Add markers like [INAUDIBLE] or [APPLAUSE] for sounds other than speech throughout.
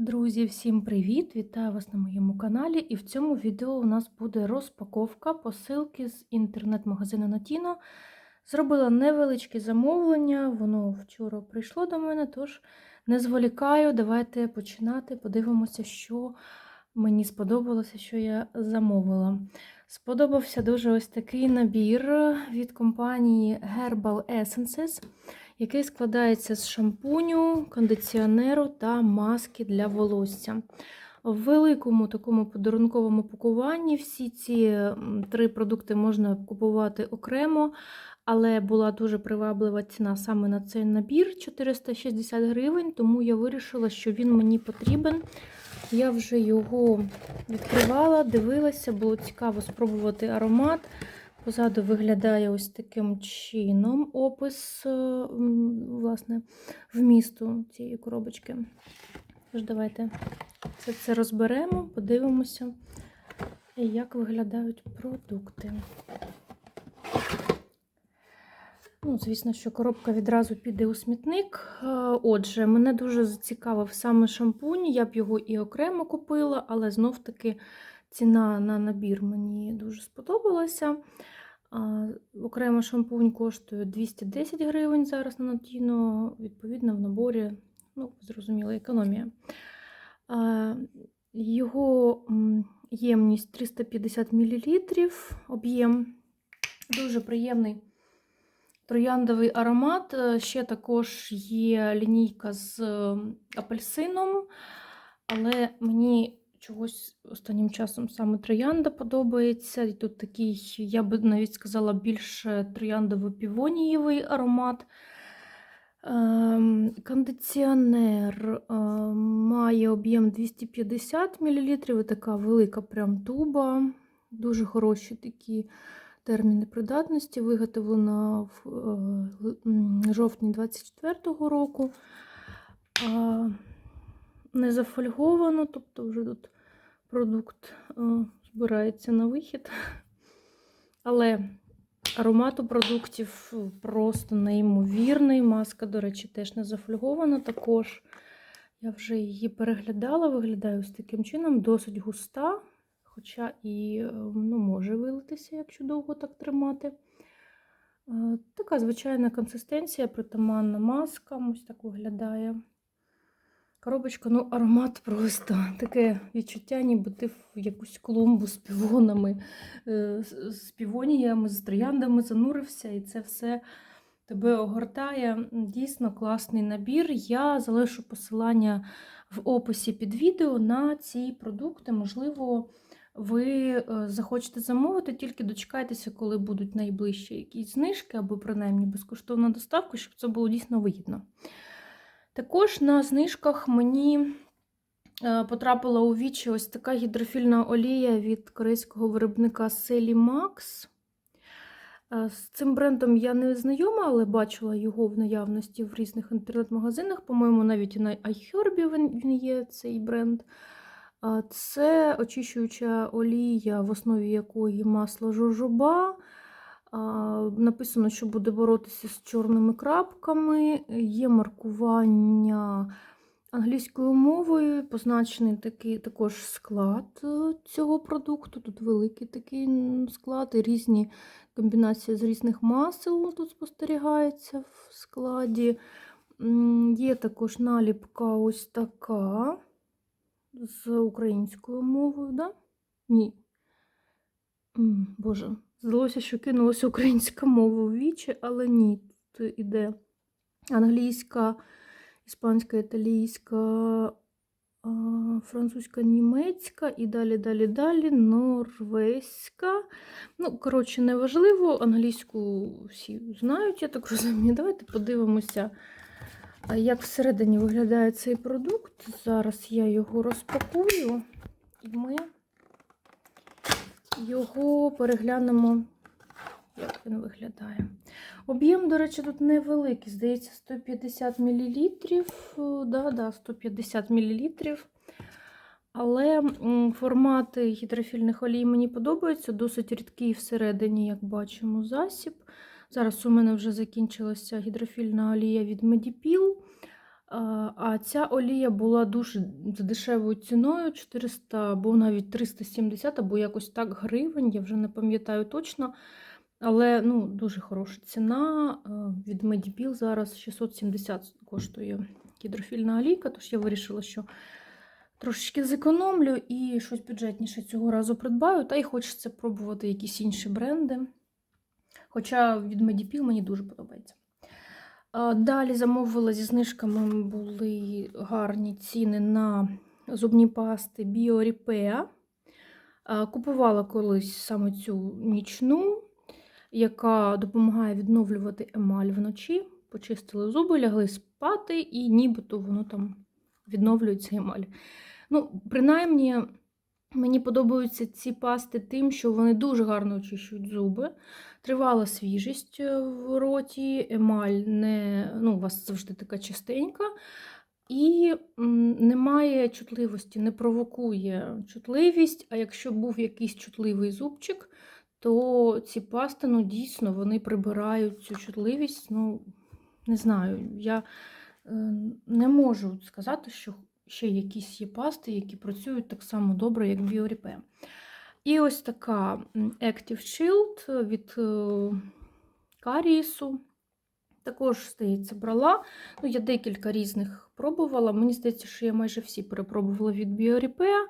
Друзі, всім привіт! Вітаю вас на моєму каналі. І в цьому відео у нас буде розпаковка посилки з інтернет-магазину Natino. Зробила невеличке замовлення, воно вчора прийшло до мене, тож не зволікаю. Давайте починати. Подивимося, що мені сподобалося, що я замовила. Сподобався дуже ось такий набір від компанії Herbal Essences який складається з шампуню, кондиціонеру та маски для волосся. В великому такому подарунковому пакуванні всі ці три продукти можна купувати окремо, але була дуже приваблива ціна саме на цей набір 460 гривень, тому я вирішила, що він мені потрібен. Я вже його відкривала, дивилася, було цікаво спробувати аромат. Позаду виглядає ось таким чином опис е, власне, вмісту цієї коробочки. Тож, давайте це все розберемо, подивимося, як виглядають продукти. Ну, Звісно, що коробка відразу піде у смітник. Е, отже, мене дуже зацікавив саме шампунь, я б його і окремо купила, але знов-таки ціна на набір мені дуже сподобалася. Окремо шампунь коштує 210 гривень зараз на Натіно, відповідно, в наборі, ну, зрозуміло, економія. Його ємність 350 мл, об'єм, дуже приємний трояндовий аромат. Е, ще також є лінійка з апельсином, але мені чогось останнім часом саме троянда подобається. І тут такий, я би навіть сказала, більш трояндово-півонієвий аромат. Ем, кондиціонер ем, має об'єм 250 мл, така велика прям туба, дуже хороші такі терміни придатності, виготовлена в е, жовтні 24-го року не зафольговано, тобто вже тут продукт е, збирається на вихід. Але аромат у продуктів просто неймовірний. Маска, до речі, теж не зафольгована. Також я вже її переглядала, виглядає ось таким чином, досить густа, хоча і е, ну, може вилитися, якщо довго так тримати. Е, така звичайна консистенція, притаманна маска, ось так виглядає. Коробочка, ну, аромат просто таке відчуття, ніби ти в якусь клумбу з півонами, е, з півоніями, з трояндами занурився, і це все тебе огортає. Дійсно класний набір. Я залишу посилання в описі під відео на ці продукти. Можливо, ви е, захочете замовити, тільки дочекайтеся, коли будуть найближчі якісь знижки, або принаймні безкоштовна доставка, щоб це було дійсно вигідно. Також на знижках мені е, потрапила у вічі ось така гідрофільна олія від корейського виробника Max. Е, з цим брендом я не знайома, але бачила його в наявності в різних інтернет-магазинах. По-моєму, навіть і на iHerb він є цей бренд. Це очищуюча олія, в основі якої масло жожоба. Написано, що буде боротися з чорними крапками, є маркування англійською мовою, позначений такий також склад е, цього продукту. Тут великий такий склад, і різні комбінації з різних масел тут спостерігається в складі. Є також наліпка ось така з українською мовою, да? Ні. Боже. Здалося, що кинулася українська мова в вічі, але ні. Тут іде англійська, іспанська, італійська, французька, німецька і далі, далі, далі, норвезька. Ну, коротше, неважливо, англійську всі знають, я так розумію. Давайте подивимося, як всередині виглядає цей продукт. Зараз я його розпакую і ми його переглянемо, як він виглядає. Об'єм, до речі, тут невеликий, здається, 150 мл. Да, да, 150 мл. Але формати гідрофільних олій мені подобаються, досить рідкий всередині, як бачимо, засіб. Зараз у мене вже закінчилася гідрофільна олія від Medipil. А ця олія була дуже за дешевою ціною 400 або навіть 370, або якось так гривень, я вже не пам'ятаю точно. Але ну, дуже хороша ціна. Від Medipil зараз 670 коштує гідрофільна олійка, тож я вирішила, що трошечки зекономлю і щось бюджетніше цього разу придбаю. Та й хочеться пробувати якісь інші бренди. Хоча від Medipil мені дуже подобається. Далі замовила зі знижками були гарні ціни на зубні пасти BioRepea. А, Купувала колись саме цю нічну, яка допомагає відновлювати емаль вночі. Почистили зуби, лягли спати, і нібито воно там відновлюється емаль. Ну, принаймні, мені подобаються ці пасти тим, що вони дуже гарно очищують зуби. Тривала свіжість е, в роті, емаль не, ну, у вас завжди така чистенька. І немає чутливості, не провокує чутливість. А якщо був якийсь чутливий зубчик, то ці пасти, ну, дійсно, вони прибирають цю чутливість. Ну, не знаю, я е, не можу сказати, що ще якісь є пасти, які працюють так само добре, як BioRepair. І ось така Active Shield від е, Карісу. Також, здається, брала. Ну, я декілька різних пробувала. Мені здається, що я майже всі перепробувала від BioRepair.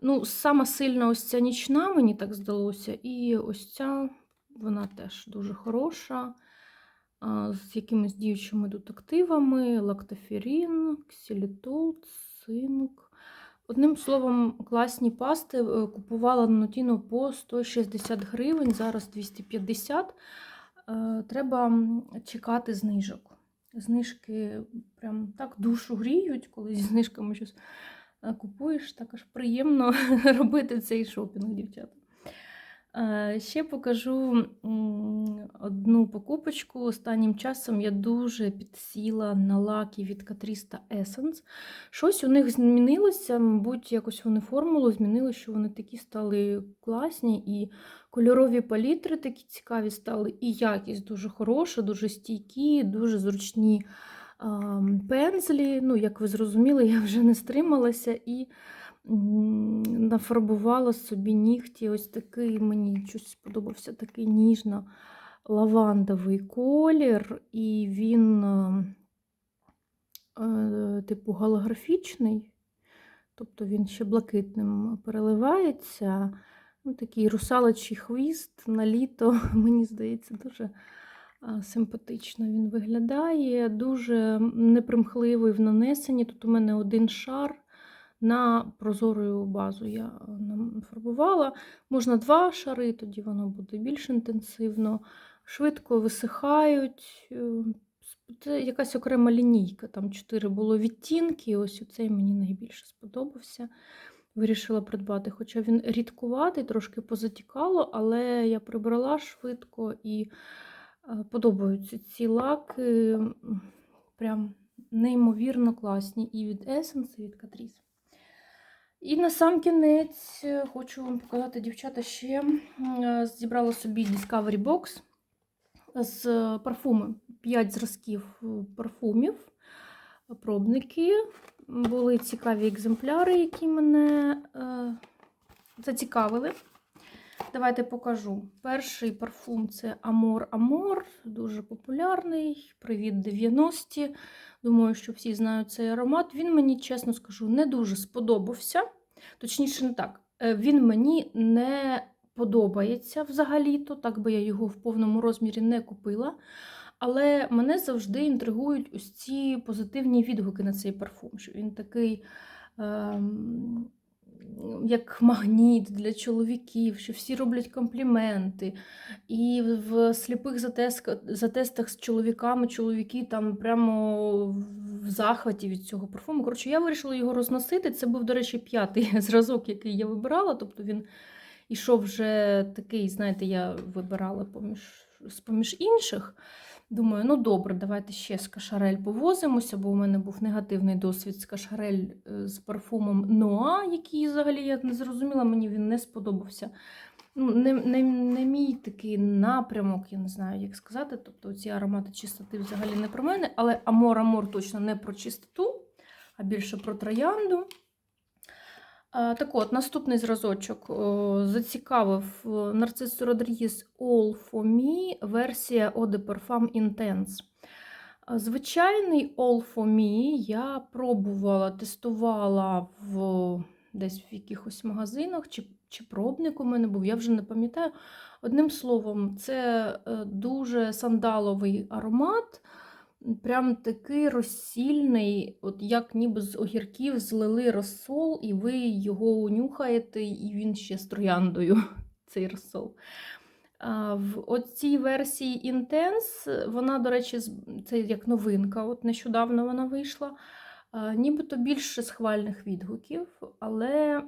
Ну, сама сильна ось ця нічна, мені так здалося. І ось ця, вона теж дуже хороша. З якимись діючими тут активами, лактоферин, ксилітол, цинк. Одним словом, класні пасти е, купувала на по 160 гривень, зараз 250. Е, Треба чекати знижок. Знижки прям так душу гріють, коли зі знижками щось е, купуєш. Так аж приємно [LAUGHS] робити цей шопінг, дівчата. Е, Ще покажу одну покупочку. Останнім часом я дуже підсіла на лаки від Catrice Essence. Щось у них змінилося, мабуть, якось вони формулу змінили, що вони такі стали класні, і кольорові палітри такі цікаві стали, і якість дуже хороша, дуже стійкі, дуже зручні пензлі. Ну, як ви зрозуміли, [LAUGHS] я вже не стрималася і нафарбувала собі нігті. Ось такий мені щось сподобався такий ніжно лавандовий колір, і він. е, е, типу голографічний, тобто він ще блакитним переливається. Ну, такий русалочий хвіст на літо, [LAUGHS] мені здається, дуже симпатично він виглядає, дуже непримхливий в нанесенні. Тут у мене один шар на прозору базу я нафарбувала. Можна два шари, тоді воно буде більш інтенсивно. Швидко висихають. е, це якась окрема лінійка, там чотири було відтінки. Ось оцей мені найбільше сподобався. Вирішила придбати, хоча він рідкуватий, трошки позатікало, але я прибрала швидко і е, подобаються ці лаки. Прям неймовірно класні. І від Essence, і від Catrice. І на сам кінець е, хочу вам показати, дівчата, ще е, зібрала собі Discovery Box з е, парфуми. 5 зразків парфумів, пробники. Були цікаві екземпляри, які мене зацікавили. Давайте покажу. Перший парфум це Amor Amor, дуже популярний. Привіт 90-ті. Думаю, що всі знають цей аромат. Він мені, чесно скажу, не дуже сподобався. Точніше, не так. Е, Він мені не подобається взагалі-то, так би я його в повному розмірі не купила. Але мене завжди інтригують ось ці позитивні відгуки на цей парфум, що він такий. Ем, як магніт для чоловіків, що всі роблять компліменти. І в сліпих затестах, затестах з чоловіками чоловіки там прямо в захваті від цього парфуму. Коротше, я вирішила його розносити. Це був, до речі, п'ятий [LAUGHS] зразок, який я вибирала. Тобто він ішов вже такий, знаєте, я вибирала поміж, з-поміж інших. Думаю, ну добре, давайте ще з кашарель повозимося, бо у мене був негативний досвід з кашарель е, з парфумом Ноа, який взагалі я не зрозуміла, мені він не сподобався. Ну, не, не, не мій такий напрямок, я не знаю, як сказати. Тобто ці аромати чистоти взагалі не про мене, але Амор Амор точно не про чистоту, а більше про троянду. Так от, наступний зразочок зацікавив Нарцис Родрігес All for Me, версія Eau de Parfum Intense. Звичайний All for Me я пробувала, тестувала в десь в якихось магазинах, чи, чи пробник у мене був, я вже не пам'ятаю. Одним словом, це е, дуже сандаловий аромат, прям такий розсільний, от як ніби з огірків злили розсол, і ви його унюхаєте, і він ще з трояндою, [LAUGHS] цей розсол. В оцій версії Intense, вона, до речі, це як новинка, от нещодавно вона вийшла. А, Нібито більше схвальних відгуків, але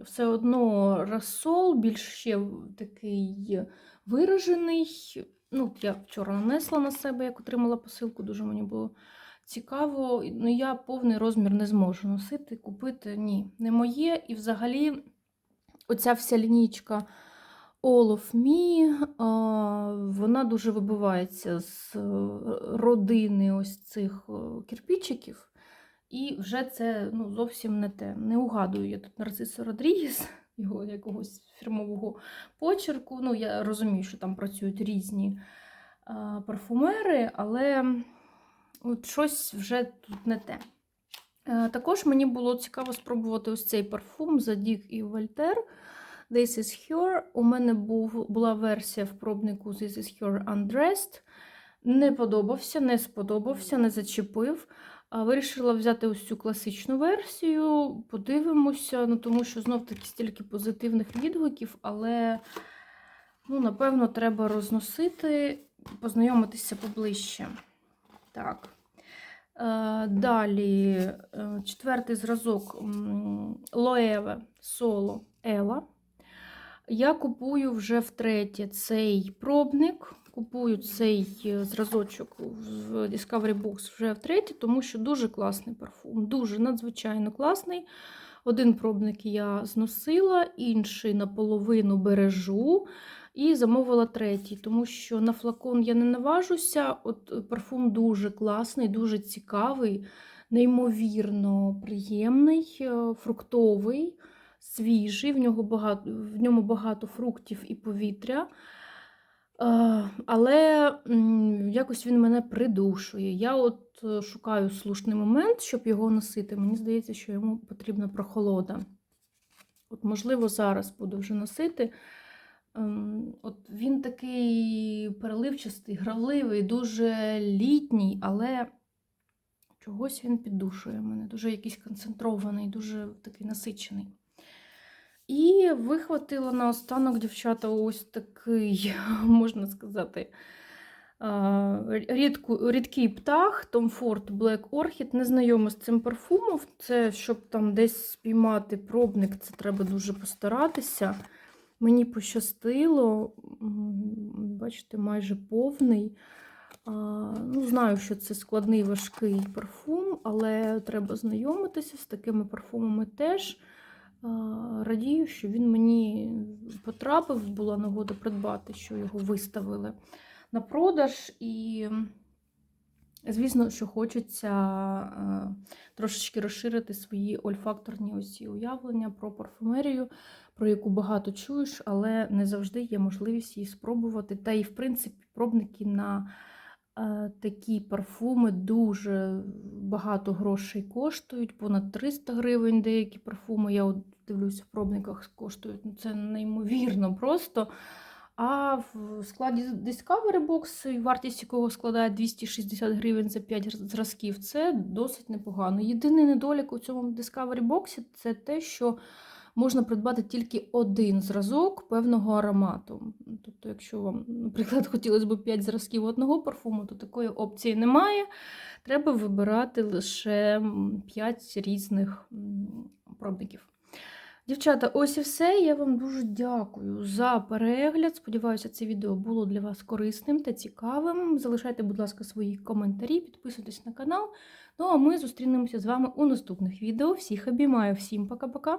все одно розсол більш ще такий виражений. Ну, я вчора нанесла на себе, як отримала посилку, дуже мені було цікаво. Ну, я повний розмір не зможу носити, купити. Ні, не моє. І взагалі, оця вся лінійка All of Me, вона дуже вибивається з е, родини ось цих е, кирпичиків. І вже це ну, зовсім не те. Не угадую я тут Нарцисо Родрігес, [LAUGHS] його якогось фірмового почерку. Ну, я розумію, що там працюють різні а, парфумери, але от щось вже тут не те. Е, Також мені було цікаво спробувати ось цей парфум Zadig і Вольтер. This is Her. У мене був, була версія в пробнику This is Her Undressed. Не подобався, не сподобався, не зачепив. Вирішила взяти ось цю класичну версію, подивимося, ну тому що знов-таки стільки позитивних відгуків, але, ну, напевно, треба розносити, познайомитися поближче. Так. Е, Далі, е, четвертий зразок Loewe Solo Ела. Я купую вже втретє цей пробник. Купую цей е, зразочок в Discovery Box вже втретє, тому що дуже класний парфум, дуже надзвичайно класний. Один пробник я зносила, інший наполовину бережу і замовила третій, тому що на флакон я не наважуся. От е, парфум дуже класний, дуже цікавий, неймовірно приємний, е, фруктовий, свіжий, в, нього багато, в ньому багато фруктів і повітря. Але якось він мене придушує. Я от е, шукаю слушний момент, щоб його носити. Мені здається, що йому потрібна прохолода. От, можливо, зараз буду вже носити. Ем, От він такий переливчастий, гравливий, дуже літній, але чогось він піддушує мене. Дуже якийсь концентрований, дуже такий насичений. І вихватила наостанок, дівчата, ось такий, [LAUGHS] можна сказати, рідку, рідкий птах Tom Ford Black Orchid. Не знайома з цим парфумом. Це, щоб там десь спіймати пробник, це треба дуже постаратися. Мені пощастило, бачите, майже повний. Ну, Знаю, що це складний важкий парфум, але треба знайомитися з такими парфумами теж. Радію, що він мені потрапив, була нагода придбати, що його виставили на продаж. І, звісно, що хочеться е, трошечки розширити свої ольфакторні ось уявлення про парфумерію, про яку багато чуєш, але не завжди є можливість її спробувати. Та і, в принципі, пробники на е, такі парфуми дуже багато грошей коштують, понад 300 гривень деякі парфуми. Я дивлюся, в пробниках коштують. Ну, це неймовірно просто. А в складі Discovery Box, вартість якого складає 260 гривень за 5 зразків, це досить непогано. Єдиний недолік у цьому Discovery Box це те, що можна придбати тільки один зразок певного аромату. Тобто, якщо вам, наприклад, [LAUGHS] хотілося б 5 зразків одного парфуму, то такої опції немає. Треба вибирати лише 5 різних пробників. Дівчата, ось і все. Я вам дуже дякую за перегляд. Сподіваюся, це відео було для вас корисним та цікавим. Залишайте, будь ласка, свої коментарі, підписуйтесь на канал. Ну а ми зустрінемося з вами у наступних відео. Всіх обіймаю, всім пока-пока!